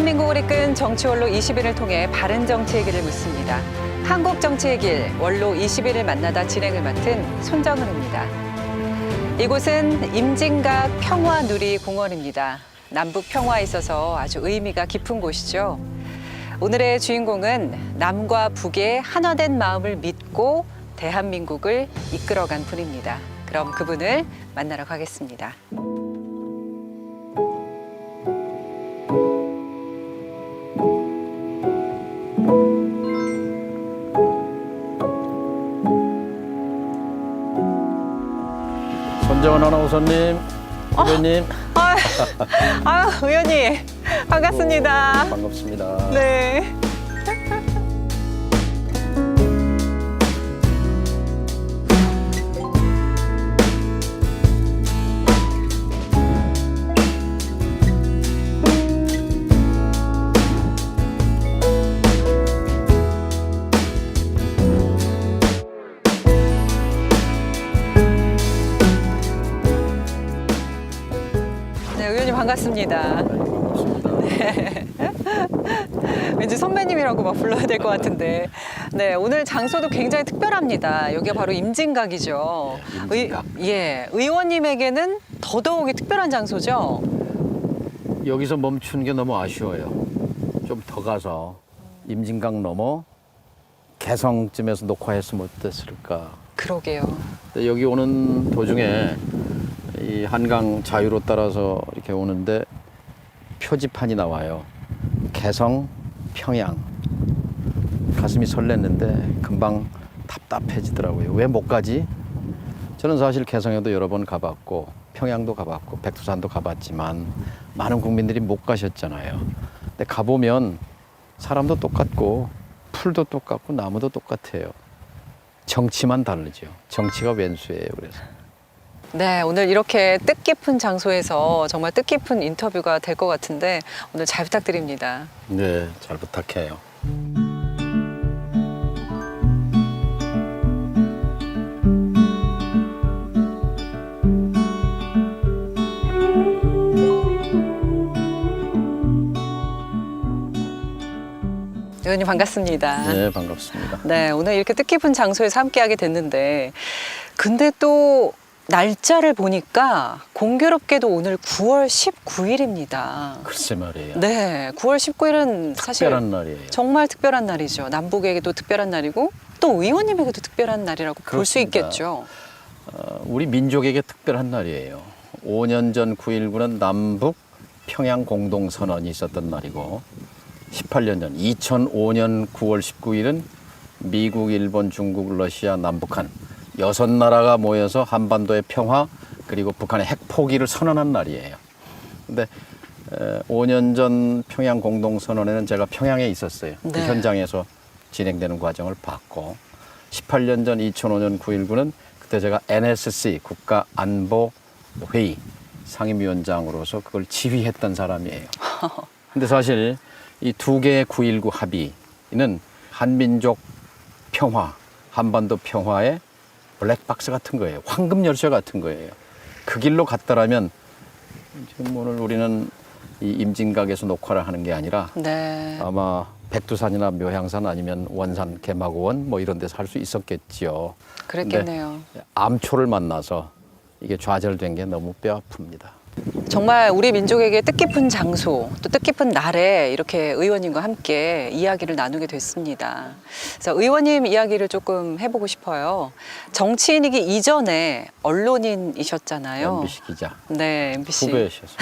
대한민국을 이끈 정치 원로 20일을 통해 바른 정치의 길을 묻습니다. 한국 정치의 길 원로 20일을 만나다 진행을 맡은 손정은입니다. 이곳은 임진각 평화누리 공원입니다. 남북 평화에 있어서 아주 의미가 깊은 곳이죠. 오늘의 주인공은 남과 북의 하나된 마음을 믿고 대한민국을 이끌어간 분입니다. 그럼 그분을 만나러 가겠습니다. 아나운서님, 후배님 아, 아 의원님 반갑습니다. 반갑습니다. 네. 반갑습니다. 반갑습니다. 왠지 선배님이라고 막 불러야 될 것 같은데. 네, 오늘 장소도 굉장히 특별합니다. 여기가 바로 임진각이죠. 네, 임진각. 의, 예, 의원님에게는 더더욱이 특별한 장소죠. 여기서 멈추는 게 너무 아쉬워요. 좀 더 가서 임진강 넘어 개성쯤에서 녹화했으면 어땠을까. 그러게요. 근데 여기 오는 도중에 이 한강 자유로 따라서 이렇게 오는데 표지판이 나와요. 개성, 평양. 가슴이 설렜는데 금방 답답해지더라고요. 왜 못 가지? 저는 사실 개성에도 여러 번 가봤고 평양도 가봤고 백두산도 가봤지만 많은 국민들이 못 가셨잖아요. 근데 가보면 사람도 똑같고 풀도 똑같고 나무도 똑같아요. 정치만 다르죠. 정치가 왼수예요. 그래서 네, 오늘 이렇게 뜻깊은 장소에서 정말 뜻깊은 인터뷰가 될 것 같은데 오늘 잘 부탁드립니다. 네, 잘 부탁해요. 의원님 반갑습니다. 네, 반갑습니다. 네, 오늘 이렇게 뜻깊은 장소에서 함께하게 됐는데, 근데 또 날짜를 보니까 공교롭게도 오늘 9월 19일입니다. 글쎄 말이에요. 네, 9월 19일은 사실 특별한 날이에요. 정말 특별한 날이죠. 남북에게도 특별한 날이고 또 의원님에게도 특별한 날이라고 볼 수 그렇습니다. 있겠죠. 어, 우리 민족에게 특별한 날이에요. 5년 전 9.19는 남북 평양 공동선언이 있었던 날이고 18년 전 2005년 9월 19일은 미국, 일본, 중국, 러시아, 남북한 여섯 나라가 모여서 한반도의 평화 그리고 북한의 핵 포기를 선언한 날이에요. 근데 에, 5년 전 평양 공동선언에는 제가 평양에 있었어요. 그 네. 현장에서 진행되는 과정을 봤고 18년 전 2005년 9.19는 그때 제가 NSC 국가안보회의 상임위원장으로서 그걸 지휘했던 사람이에요. 근데 사실 이 두 개의 9.19 합의는 한민족 평화, 한반도 평화의 블랙박스 같은 거예요. 황금 열쇠 같은 거예요. 그 길로 갔더라면 지금 오늘 우리는 이 임진각에서 녹화를 하는 게 아니라 네. 아마 백두산이나 묘향산 아니면 원산 개마고원 뭐 이런 데서 할 수 있었겠지요. 그랬겠네요. 근데 암초를 만나서 이게 좌절된 게 너무 뼈 아픕니다. 정말 우리 민족에게 뜻깊은 장소, 또 뜻깊은 날에 이렇게 의원님과 함께 이야기를 나누게 됐습니다. 그래서 의원님 이야기를 조금 해보고 싶어요. 정치인이기 이전에 언론인이셨잖아요. MBC 기자 네, MBC. 후배셨어요.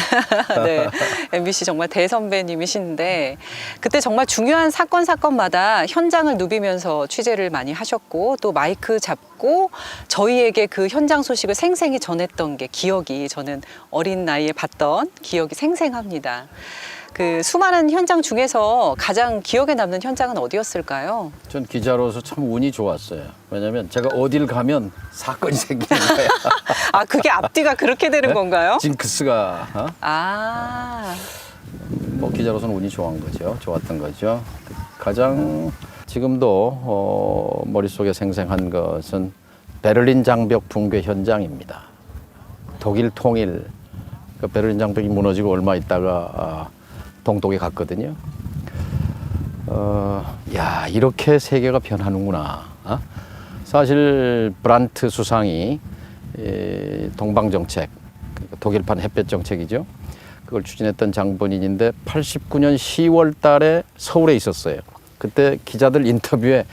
네, MBC 정말 대선배님이신데 그때 정말 중요한 사건 사건마다 현장을 누비면서 취재를 많이 하셨고 또 마이크 잡고 저희에게 그 현장 소식을 생생히 전했던 게 기억이 저는 어린 나이에 봤던 기억이 생생합니다. 그 수많은 현장 중에서 가장 기억에 남는 현장은 어디였을까요? 전 기자로서 참 운이 좋았어요. 왜냐하면 제가 어딜 가면 사건이 생기는 거예요. 아, 그게 앞뒤가 그렇게 되는 건가요? 징크스가 어? 아, 뭐 기자로서는 운이 좋은 거죠. 좋았던 거죠. 가장 지금도 어, 머릿속에 생생한 것은 베를린 장벽 붕괴 현장입니다. 독일 통일 그 베를린 장벽이 무너지고 얼마 있다가 아, 동독에 갔거든요. 어, 야 이렇게 세계가 변하는구나. 어? 사실 브란트 수상이 이 동방 정책, 독일판 햇볕 정책이죠. 그걸 추진했던 장본인인데 89년 10월 달에 서울에 있었어요. 그때 기자들 인터뷰에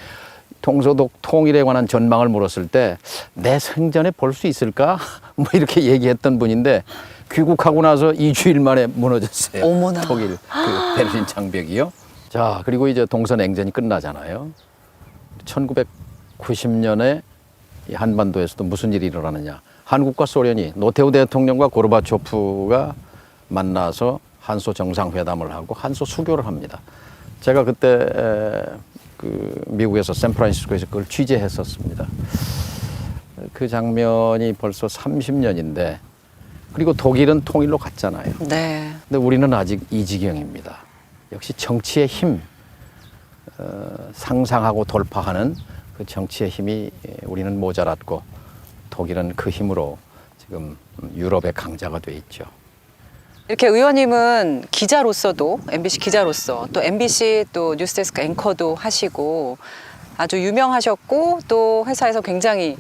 동서독 통일에 관한 전망을 물었을 때 내 생전에 볼 수 있을까? 뭐 이렇게 얘기했던 분인데 귀국하고 나서 2주일 만에 무너졌어요. 어머나. 독일 그 베를린 장벽이요. 자, 그리고 이제 동서 냉전이 끝나잖아요. 1990년에 이 한반도에서도 무슨 일이 일어나느냐. 한국과 소련이 노태우 대통령과 고르바초프가 만나서 한소 정상회담을 하고 한소 수교를 합니다. 제가 그때 에, 그 미국에서 샌프란시스코에서 그걸 취재했었습니다. 그 장면이 벌써 30년인데 그리고 독일은 통일로 갔잖아요. 네. 근데 우리는 아직 이 지경입니다. 역시 정치의 힘, 어, 상상하고 돌파하는 그 정치의 힘이 예, 우리는 모자랐고 독일은 그 힘으로 지금 유럽의 강자가 돼 있죠. 이렇게 의원님은 기자로서도 MBC 기자로서 또 MBC 또 뉴스데스크 앵커도 하시고 아주 유명하셨고 또 회사에서 굉장히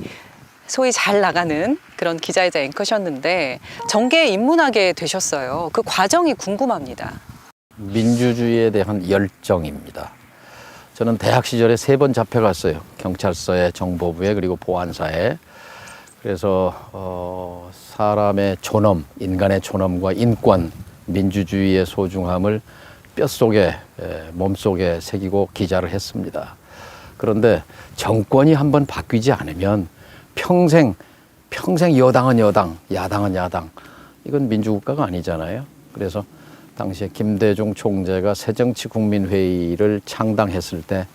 소위 잘 나가는 그런 기자이자 앵커셨는데 정계에 입문하게 되셨어요. 그 과정이 궁금합니다. 민주주의에 대한 열정입니다. 저는 대학 시절에 세 번 잡혀갔어요. 경찰서에, 정보부에, 그리고 보안사에. 그래서 어, 사람의 존엄, 인간의 존엄과 인권, 민주주의의 소중함을 뼛속에, 에, 몸속에 새기고 기자를 했습니다. 그런데 정권이 한번 바뀌지 않으면 평생, 평생 여당은 여당, 야당은 야당. 이건 민주국가가 아니잖아요. 그래서 당시에 김대중 총재가 새정치국민회의를 창당했을 때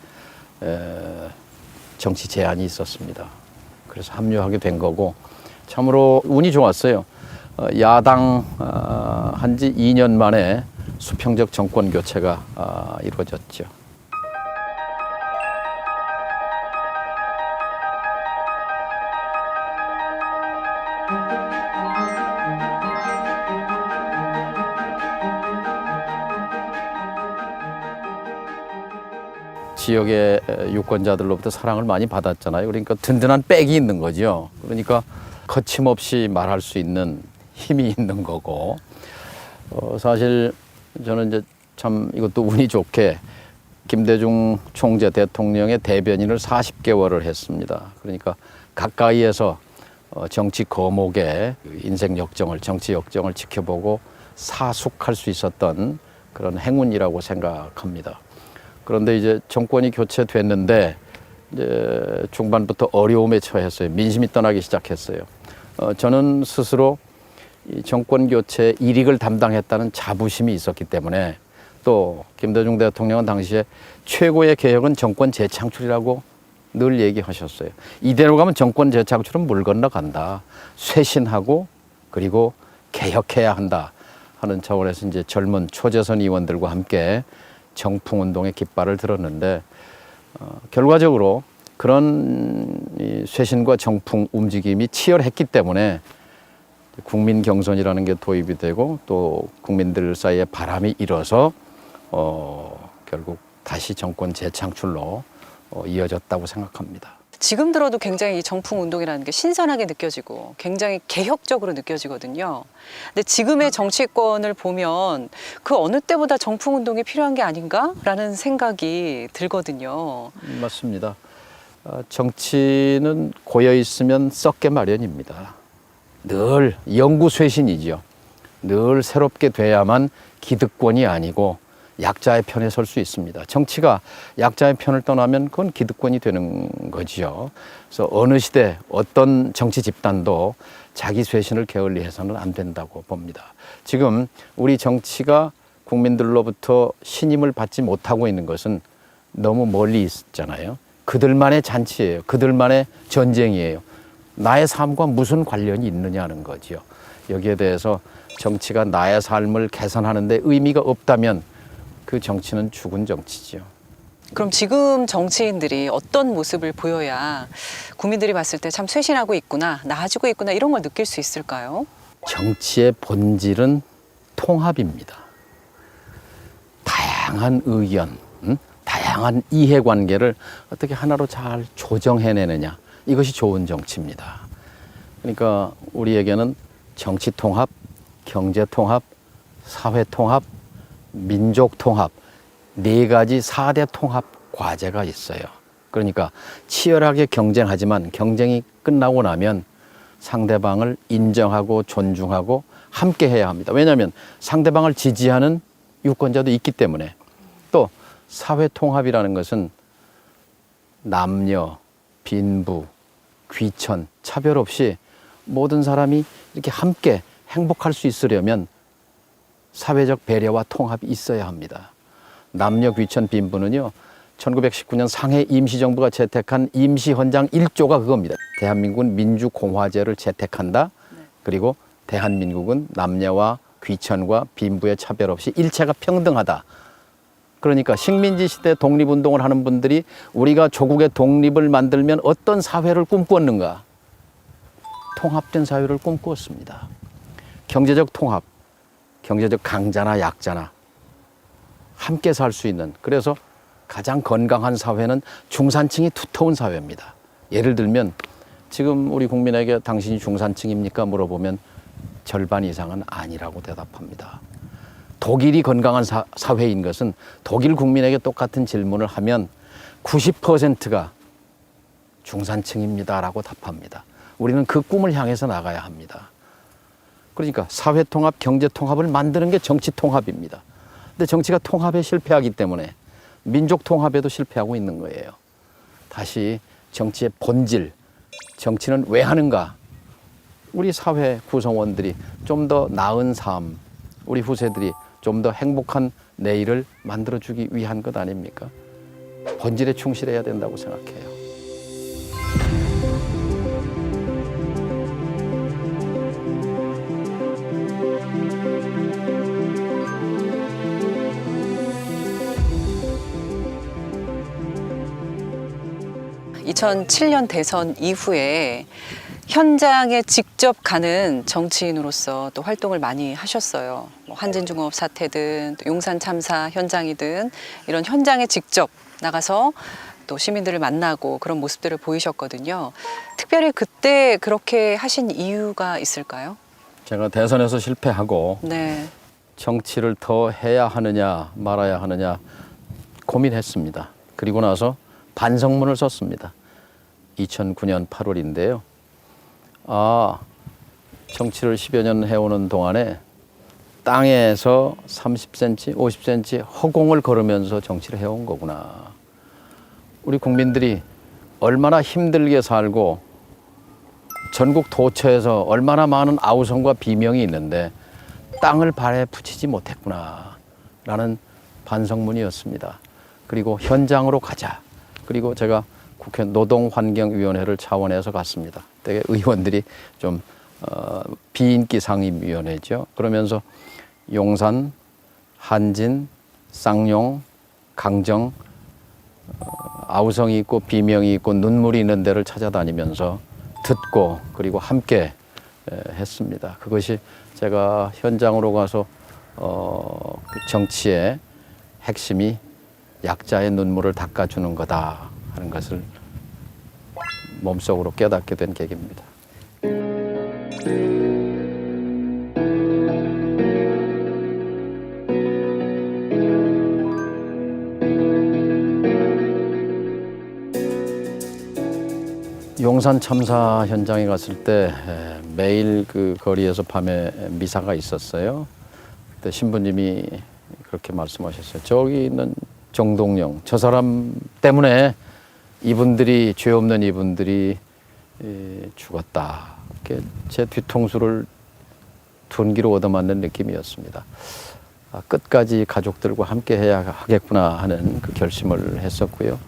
에, 정치 제안이 있었습니다. 그래서 합류하게 된 거고 참으로 운이 좋았어요. 어, 야당 어, 한지 2년 만에 수평적 정권 교체가 아, 이루어졌죠. 지역의 유권자들로부터 사랑을 많이 받았잖아요. 그러니까 든든한 백이 있는 거죠. 그러니까 거침없이 말할 수 있는 힘이 있는 거고. 어, 사실 저는 이제 참 이것도 운이 좋게 김대중 총재 대통령의 대변인을 40개월을 했습니다. 그러니까 가까이에서 어, 정치 거목의 인생 역정을, 정치 역정을 지켜보고 사숙할 수 있었던 그런 행운이라고 생각합니다. 그런데 이제 정권이 교체됐는데 이제 중반부터 어려움에 처했어요. 민심이 떠나기 시작했어요. 어, 저는 스스로 이 정권 교체 일익을 담당했다는 자부심이 있었기 때문에 또 김대중 대통령은 당시에 최고의 개혁은 정권 재창출이라고 늘 얘기하셨어요. 이대로 가면 정권 재창출은 물 건너간다. 쇄신하고 그리고 개혁해야 한다 하는 차원에서 이제 젊은 초재선 의원들과 함께 정풍 운동의 깃발을 들었는데 어, 결과적으로 그런 이 쇄신과 정풍 움직임이 치열했기 때문에 국민 경선이라는 게 도입이 되고 또 국민들 사이에 바람이 일어서 어, 결국 다시 정권 재창출로 어, 이어졌다고 생각합니다. 지금 들어도 굉장히 이 정풍 운동이라는 게 신선하게 느껴지고 굉장히 개혁적으로 느껴지거든요. 근데 지금의 정치권을 보면 그 어느 때보다 정풍 운동이 필요한 게 아닌가라는 생각이 들거든요. 맞습니다. 어, 정치는 고여 있으면 썩게 마련입니다. 늘 영구쇄신이죠. 늘 새롭게 돼야만 기득권이 아니고 약자의 편에 설 수 있습니다. 정치가 약자의 편을 떠나면 그건 기득권이 되는 거지요. 그래서 어느 시대 어떤 정치 집단도 자기 쇄신을 게을리해서는 안 된다고 봅니다. 지금 우리 정치가 국민들로부터 신임을 받지 못하고 있는 것은 너무 멀리 있잖아요. 그들만의 잔치예요. 그들만의 전쟁이에요. 나의 삶과 무슨 관련이 있느냐는 거지요. 여기에 대해서 정치가 나의 삶을 개선하는데 의미가 없다면 그 정치는 죽은 정치지요. 그럼 지금 정치인들이 어떤 모습을 보여야 국민들이 봤을 때 참 쇄신하고 있구나, 나아지고 있구나 이런 걸 느낄 수 있을까요? 정치의 본질은 통합입니다. 다양한 의견, 음? 다양한 이해관계를 어떻게 하나로 잘 조정해내느냐 이것이 좋은 정치입니다. 그러니까 우리에게는 정치 통합, 경제 통합, 사회 통합, 민족 통합 네 가지 사대 통합 과제가 있어요. 그러니까 치열하게 경쟁하지만 경쟁이 끝나고 나면 상대방을 인정하고 존중하고 함께 해야 합니다. 왜냐하면 상대방을 지지하는 유권자도 있기 때문에 또 사회 통합이라는 것은 남녀, 빈부, 귀천 차별 없이 모든 사람이 이렇게 함께 행복할 수 있으려면 사회적 배려와 통합이 있어야 합니다. 남녀 귀천 빈부는요. 1919년 상해 임시정부가 채택한 임시헌장 1조가 그겁니다. 대한민국은 민주공화제를 채택한다. 그리고 대한민국은 남녀와 귀천과 빈부의 차별 없이 일체가 평등하다. 그러니까 식민지 시대 독립운동을 하는 분들이 우리가 조국의 독립을 만들면 어떤 사회를 꿈꾸었는가? 통합된 사회를 꿈꾸었습니다. 경제적 통합, 경제적 강자나 약자나 함께 살 수 있는 그래서 가장 건강한 사회는 중산층이 두터운 사회입니다. 예를 들면 지금 우리 국민에게 당신이 중산층입니까 물어보면 절반 이상은 아니라고 대답합니다. 독일이 건강한 사, 사회인 것은 독일 국민에게 똑같은 질문을 하면 90%가 중산층입니다라고 답합니다. 우리는 그 꿈을 향해서 나가야 합니다. 그러니까 사회 통합, 경제 통합을 만드는 게 정치 통합입니다. 근데 정치가 통합에 실패하기 때문에 민족 통합에도 실패하고 있는 거예요. 다시 정치의 본질, 정치는 왜 하는가? 우리 사회 구성원들이 좀 더 나은 삶, 우리 후세들이 좀 더 행복한 내일을 만들어주기 위한 것 아닙니까? 본질에 충실해야 된다고 생각해요. 2007년 대선 이후에 현장에 직접 가는 정치인으로서 또 활동을 많이 하셨어요. 뭐 한진중업 사태든 또 용산 참사 현장이든 이런 현장에 직접 나가서 또 시민들을 만나고 그런 모습들을 보이셨거든요. 특별히 그때 그렇게 하신 이유가 있을까요? 제가 대선에서 실패하고 네. 정치를 더 해야 하느냐 말아야 하느냐 고민했습니다. 그리고 나서 반성문을 썼습니다. 2009년 8월인데요. 아, 정치를 10여 년 해오는 동안에 땅에서 30cm, 50cm 허공을 걸으면서 정치를 해온 거구나. 우리 국민들이 얼마나 힘들게 살고 전국 도처에서 얼마나 많은 아우성과 비명이 있는데 땅을 발에 붙이지 못했구나. 라는 반성문이었습니다. 그리고 현장으로 가자. 그리고 제가 국회 노동환경위원회를 차원해서 갔습니다. 되게 의원들이 좀 어, 비인기 상임위원회죠. 그러면서 용산, 한진, 쌍용, 강정, 어, 아우성이 있고 비명이 있고 눈물이 있는 데를 찾아다니면서 듣고 그리고 함께 에, 했습니다. 그것이 제가 현장으로 가서 어, 그 정치의 핵심이 약자의 눈물을 닦아주는 거다 하는 것을 몸속으로 깨닫게 된 계기입니다. 용산 참사 현장에 갔을 때 에, 매일 그 거리에서 밤에 미사가 있었어요. 그때 신부님이 그렇게 말씀하셨어요. 저기 있는 정동영 저 사람 때문에 이분들이 죄 없는 이분들이 에, 죽었다. 제 뒤통수를 둔기로 얻어맞는 느낌이었습니다. 아, 끝까지 가족들과 함께 해야 하겠구나 하는 그 결심을 했었고요.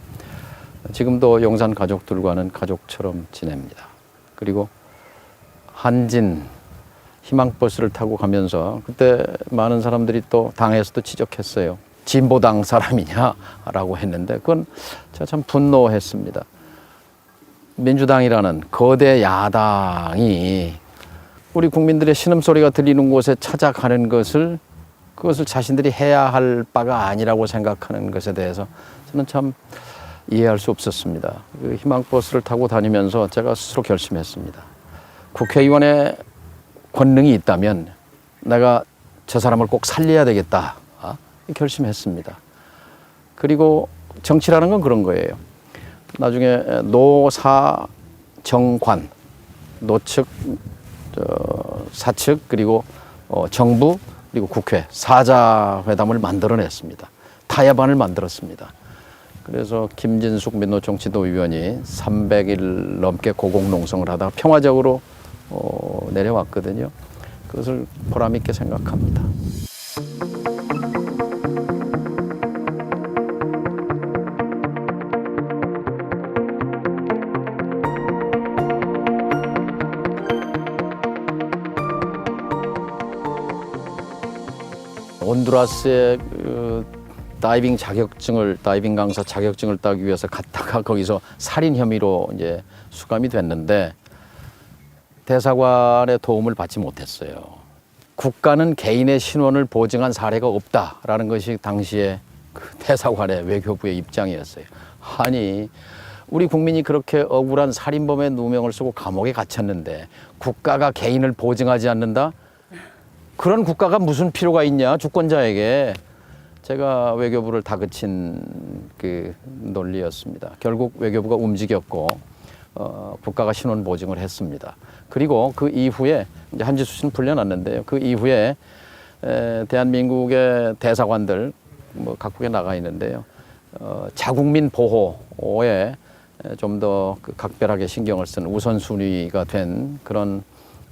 지금도 용산 가족들과는 가족처럼 지냅니다. 그리고 한진 희망버스를 타고 가면서 그때 많은 사람들이 또 당에서도 지적했어요. 진보당 사람이냐라고 했는데 그건 제가 참 분노했습니다. 민주당이라는 거대 야당이 우리 국민들의 신음소리가 들리는 곳에 찾아가는 것을 그것을 자신들이 해야 할 바가 아니라고 생각하는 것에 대해서 저는 참 이해할 수 없었습니다. 그 희망버스를 타고 다니면서 제가 스스로 결심했습니다. 국회의원의 권능이 있다면 내가 저 사람을 꼭 살려야 되겠다. 아, 결심했습니다. 그리고 정치라는 건 그런 거예요. 나중에 노사 정관 노측 저, 사측 그리고 어, 정부 그리고 국회 사자 회담을 만들어냈습니다. 타협안을 만들었습니다. 그래서 김진숙 민노정치도 의원이 300일 넘게 고공농성을 하다가 평화적으로 어, 내려왔거든요. 그것을 보람 있게 생각합니다. 온두라스의 그 다이빙 자격증을 다이빙 강사 자격증을 따기 위해서 갔다가 거기서 살인 혐의로 이제 수감이 됐는데 대사관의 도움을 받지 못했어요. 국가는 개인의 신원을 보증한 사례가 없다라는 것이 당시에 그 대사관의 외교부의 입장이었어요. 아니 우리 국민이 그렇게 억울한 살인범의 누명을 쓰고 감옥에 갇혔는데 국가가 개인을 보증하지 않는다? 그런 국가가 무슨 필요가 있냐 주권자에게 제가 외교부를 다그친 그 논리였습니다. 결국 외교부가 움직였고 어, 국가가 신원 보증을 했습니다. 그리고 그 이후에 이제 한지수 씨는 풀려났는데요. 그 이후에 에, 대한민국의 대사관들 뭐 각국에 나가 있는데요. 어, 자국민 보호에 좀 더 그 각별하게 신경을 쓴 우선순위가 된 그런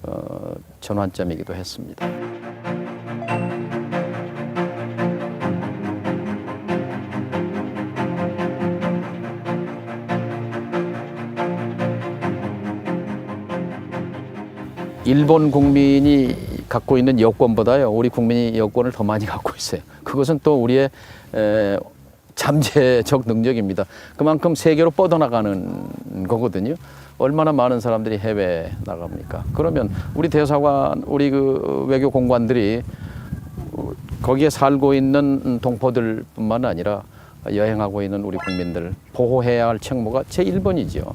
어, 전환점이기도 했습니다. 일본 국민이 갖고 있는 여권보다요, 우리 국민이 여권을 더 많이 갖고 있어요. 그것은 또 우리의 에, 잠재적 능력입니다. 그만큼 세계로 뻗어나가는 거거든요. 얼마나 많은 사람들이 해외에 나갑니까? 그러면 우리 대사관, 우리 그 외교 공관들이 거기에 살고 있는 동포들뿐만 아니라 여행하고 있는 우리 국민들 보호해야 할 책무가 제 1번이죠.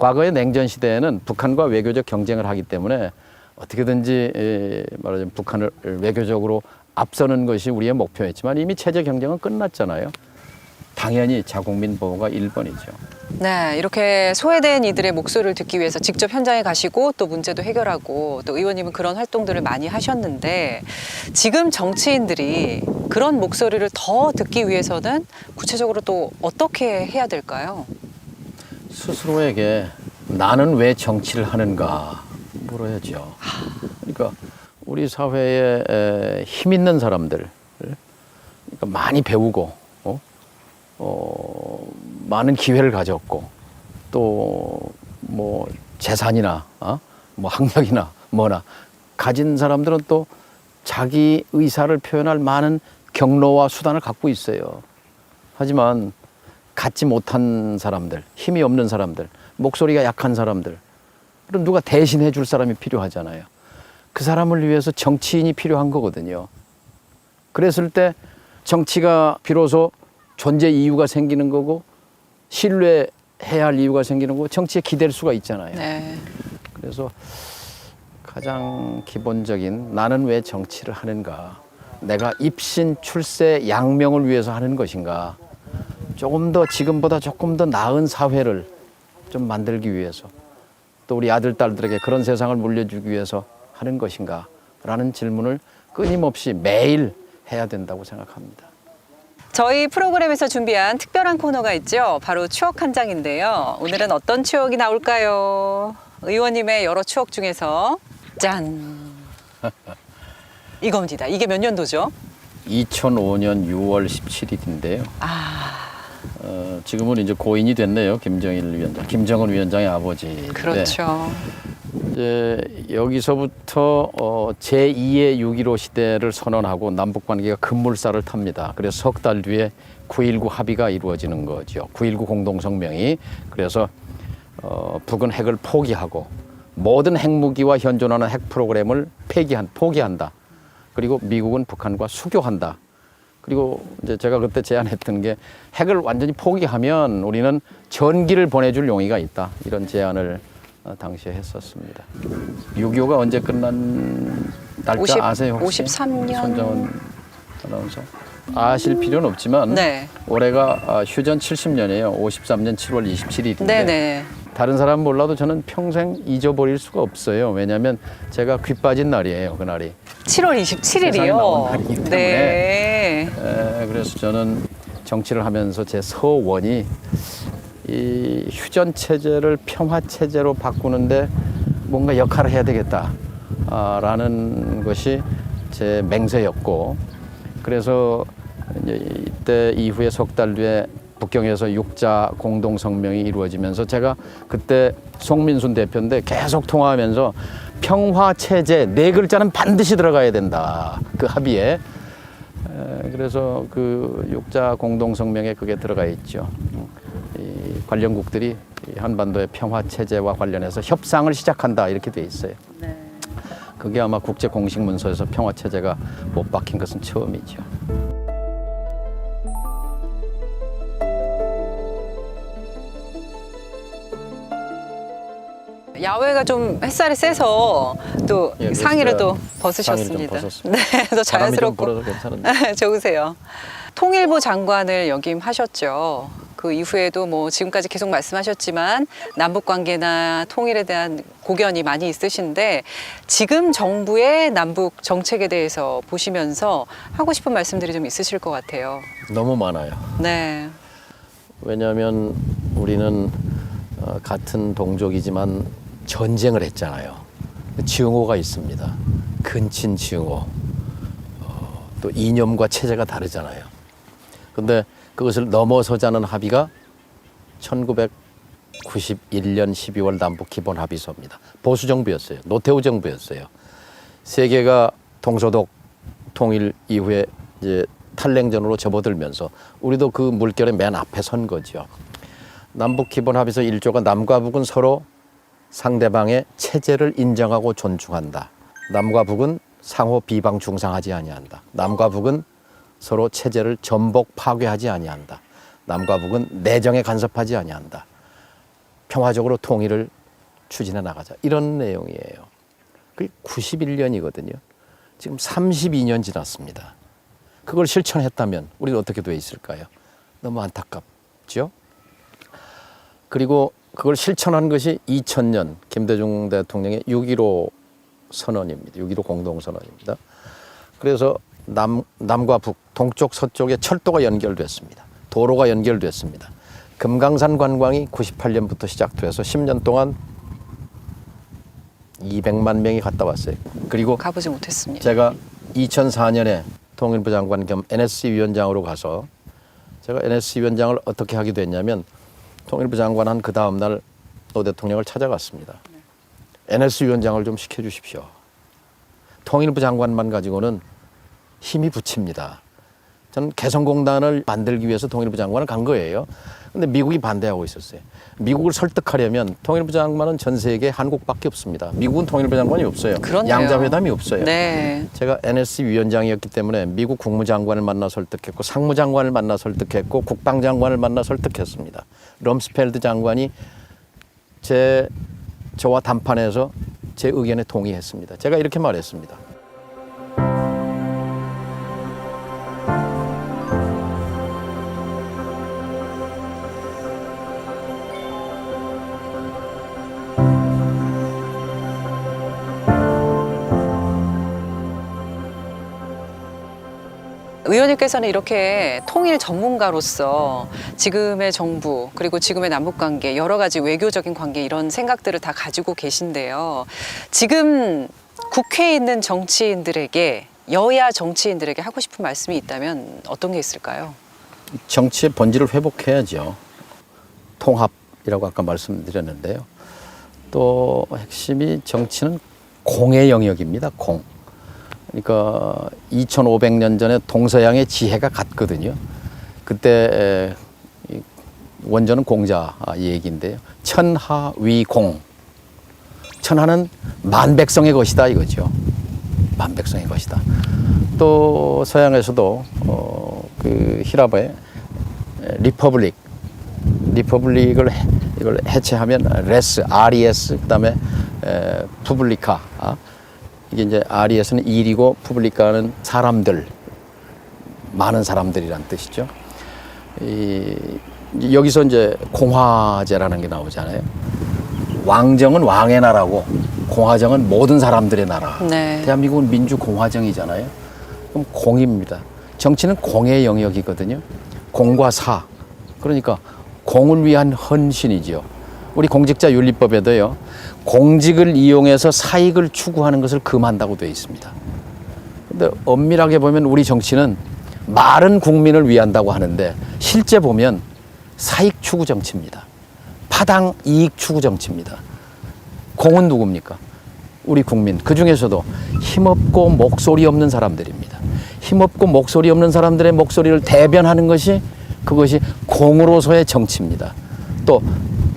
과거의 냉전 시대에는 북한과 외교적 경쟁을 하기 때문에 어떻게든지 에, 말하자면 북한을 외교적으로 앞서는 것이 우리의 목표였지만 이미 체제 경쟁은 끝났잖아요. 당연히 자국민 보호가 1번이죠. 네, 이렇게 소외된 이들의 목소리를 듣기 위해서 직접 현장에 가시고 또 문제도 해결하고 또 의원님은 그런 활동들을 많이 하셨는데 지금 정치인들이 그런 목소리를 더 듣기 위해서는 구체적으로 또 어떻게 해야 될까요? 스스로에게 나는 왜 정치를 하는가 물어야죠. 그러니까 우리 사회에 에, 힘 있는 사람들, 그러니까 많이 배우고, 어? 어, 많은 기회를 가졌고, 또 뭐 재산이나, 어? 뭐 학력이나 뭐나 가진 사람들은 또 자기 의사를 표현할 많은 경로와 수단을 갖고 있어요. 하지만 갖지 못한 사람들, 힘이 없는 사람들, 목소리가 약한 사람들, 그럼 누가 대신해 줄 사람이 필요하잖아요. 그 사람을 위해서 정치인이 필요한 거거든요. 그랬을 때 정치가 비로소 존재 이유가 생기는 거고 신뢰해야 할 이유가 생기는 거고 정치에 기댈 수가 있잖아요. 네. 그래서 가장 기본적인 나는 왜 정치를 하는가? 내가 입신 출세 양명을 위해서 하는 것인가? 조금 더 지금보다 조금 더 나은 사회를 좀 만들기 위해서 또 우리 아들 딸들에게 그런 세상을 물려주기 위해서 하는 것인가? 라는 질문을 끊임없이 매일 해야 된다고 생각합니다. 저희 프로그램에서 준비한 특별한 코너가 있죠. 바로 추억 한 장인데요. 오늘은 어떤 추억이 나올까요? 의원님의 여러 추억 중에서 짠! 이겁니다. 이게 몇 년도죠? 2005년 6월 17일인데요. 아, 어, 지금은 이제 고인이 됐네요. 김정일 위원장, 김정은 위원장의 아버지. 그렇죠. 이제 여기서부터 어, 제2의 6.15 시대를 선언하고 남북 관계가 급물살을 탑니다. 그래서 석 달 뒤에 9.19 합의가 이루어지는 거죠. 9.19 공동성명이 그래서 어, 북은 핵을 포기하고 모든 핵무기와 현존하는 핵 프로그램을 폐기한 포기한다. 그리고 미국은 북한과 수교한다. 그리고 이제 제가 그때 제안했던 게 핵을 완전히 포기하면 우리는 전기를 보내줄 용의가 있다. 이런 제안을 어, 당시에 했었습니다. 6.25가 언제 끝난 날짜 50 아세요? 혹시? 53 년. 손정은 아나운서 아실 필요는 없지만 네. 올해가 아, 휴전 70년이에요. 53년 7월 27일인데 네네. 다른 사람 몰라도 저는 평생 잊어버릴 수가 없어요. 왜냐하면 제가 귀 빠진 날이에요. 그날이. 7월 세상에 나온 27일이요. 날이기 때문에. 네. 에, 그래서 저는 정치를 하면서 제 서원이 이 휴전 체제를 평화 체제로 바꾸는데 뭔가 역할을 해야 되겠다라는 것이 제 맹세였고 그래서 이때 이후에 석 달 뒤에 북경에서 육자 공동 성명이 이루어지면서 제가 그때 송민순 대표인데 계속 통화하면서 평화 체제 네 글자는 반드시 들어가야 된다 그 합의에 에, 그래서 그 육자 공동 성명에 그게 들어가 있죠. 음, 이 관련국들이 이 한반도의 평화 체제와 관련해서 협상을 시작한다 이렇게 돼 있어요. 그게 아마 국제 공식 문서에서 평화 체제가 못 박힌 것은 처음이죠. 야외가 좀 햇살이 세서 또 예, 상의를 또 벗으셨습니다. 벗었습니다. 네, 더 자연스럽고 괜찮은데. 좋으세요. 통일부 장관을 역임하셨죠. 그 이후에도 뭐 지금까지 계속 말씀하셨지만 남북 관계나 통일에 대한 고견이 많이 있으신데 지금 정부의 남북 정책에 대해서 보시면서 하고 싶은 말씀들이 좀 있으실 것 같아요. 너무 많아요. 네. 왜냐하면 우리는 어, 같은 동족이지만 전쟁을 했잖아요. 지응호가 있습니다. 근친 지응호. 어, 또 이념과 체제가 다르잖아요. 근데 그것을 넘어서자는 합의가 1991년 12월 남북 기본 합의서입니다. 보수 정부였어요. 노태우 정부였어요. 세계가 동서독 통일 이후에 이제 탈냉전으로 접어들면서 우리도 그 물결의 맨 앞에 선 거죠. 남북 기본 합의서 1조가 남과 북은 서로 상대방의 체제를 인정하고 존중한다. 남과 북은 상호 비방 중상하지 아니한다. 남과 북은 서로 체제를 전복 파괴하지 아니한다. 남과 북은 내정에 간섭하지 아니한다. 평화적으로 통일을 추진해 나가자. 이런 내용이에요. 그게 91년이거든요. 지금 32년 지났습니다. 그걸 실천했다면 우리는 어떻게 돼 있을까요? 너무 안타깝죠? 그리고 그걸 실천한 것이 2000년 김대중 대통령의 6.15 선언입니다. 6.15 공동선언입니다. 그래서 남, 남과 북, 동쪽, 서쪽에 철도가 연결됐습니다. 도로가 연결됐습니다. 금강산 관광이 98년부터 시작돼서 10년 동안 200만 명이 갔다 왔어요. 그리고 가보지 못했습니다. 제가 2004년에 통일부 장관 겸 NSC 위원장으로 가서 제가 NSC 위원장을 어떻게 하게 됐냐면 통일부 장관 한그 다음 날 노 대통령을 찾아갔습니다. NSC 위원장을 좀 시켜주십시오. 통일부 장관만 가지고는 힘이 붙입니다. 저는 개성공단을 만들기 위해서 통일부 장관을 간 거예요. 근데 미국이 반대하고 있었어요. 미국을 설득하려면 통일부 장관은 전 세계에 한국밖에 없습니다. 미국은 통일부 장관이 없어요. 그렇네요. 양자회담이 없어요. 네. 제가 NSC 위원장이었기 때문에 미국 국무장관을 만나 설득했고 상무장관을 만나 설득했고 국방장관을 만나 설득했습니다. 럼스펠드 장관이 제 저와 담판해서 제 의견에 동의했습니다. 제가 이렇게 말했습니다. 의원님께서는 이렇게 통일 전문가로서 지금의 정부 그리고 지금의 남북 관계 여러 가지 외교적인 관계 이런 생각들을 다 가지고 계신데요. 지금 국회에 있는 정치인들에게 여야 정치인들에게 하고 싶은 말씀이 있다면 어떤 게 있을까요? 정치의 본질을 회복해야죠. 통합이라고 아까 말씀드렸는데요. 또 핵심이 정치는 공의 영역입니다. 공. 그러니까 2,500년 전에 동서양의 지혜가 같거든요. 그때 원조는 공자 얘기인데요. 천하위공. 천하는 만백성의 것이다 이거죠. 만백성의 것이다. 또 서양에서도 어, 그 히라바의 리퍼블릭 리퍼블릭을 해- 이걸 해체하면 레스 RES 그다음에 에, 푸블리카 아, 이게 이제 RES는 일이고 푸블리카는 사람들 많은 사람들이란 뜻이죠. 이, 여기서 이제 공화제라는 게 나오잖아요. 왕정은 왕의 나라고 공화정은 모든 사람들의 나라. 네. 대한민국은 민주공화정이잖아요. 그럼 공입니다. 정치는 공의 영역이거든요. 공과 사. 그러니까 공을 위한 헌신이지요. 우리 공직자 윤리법에도요. 공직을 이용해서 사익을 추구하는 것을 금한다고 되어 있습니다. 근데 엄밀하게 보면 우리 정치는 말은 국민을 위한다고 하는데 실제 보면 사익 추구 정치입니다. 파당 이익 추구 정치입니다. 공은 누굽니까? 우리 국민. 그 중에서도 힘없고 목소리 없는 사람들입니다. 힘없고 목소리 없는 사람들의 목소리를 대변하는 것이 그것이 공으로서의 정치입니다. 또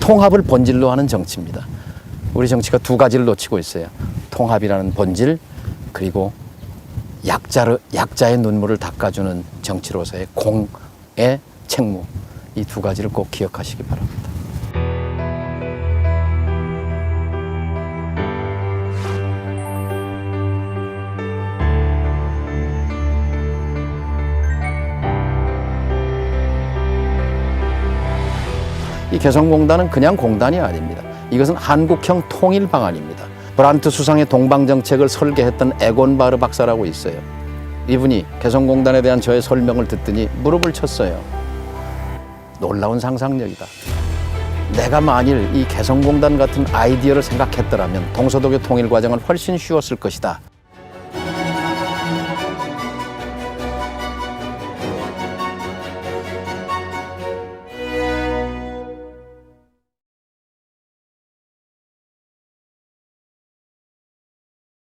통합을 본질로 하는 정치입니다. 우리 정치가 두 가지를 놓치고 있어요. 통합이라는 본질 그리고 약자를 약자의 눈물을 닦아주는 정치로서의 공의 책무 이 두 가지를 꼭 기억하시기 바랍니다. 이 개성공단은 그냥 공단이 아닙니다. 이것은 한국형 통일 방안입니다. 브란트 수상의 동방 정책을 설계했던 에곤 바르 박사라고 있어요. 이분이 개성공단에 대한 저의 설명을 듣더니 무릎을 쳤어요. 놀라운 상상력이다. 내가 만일 이 개성공단 같은 아이디어를 생각했더라면 동서독의 통일 과정은 훨씬 쉬웠을 것이다.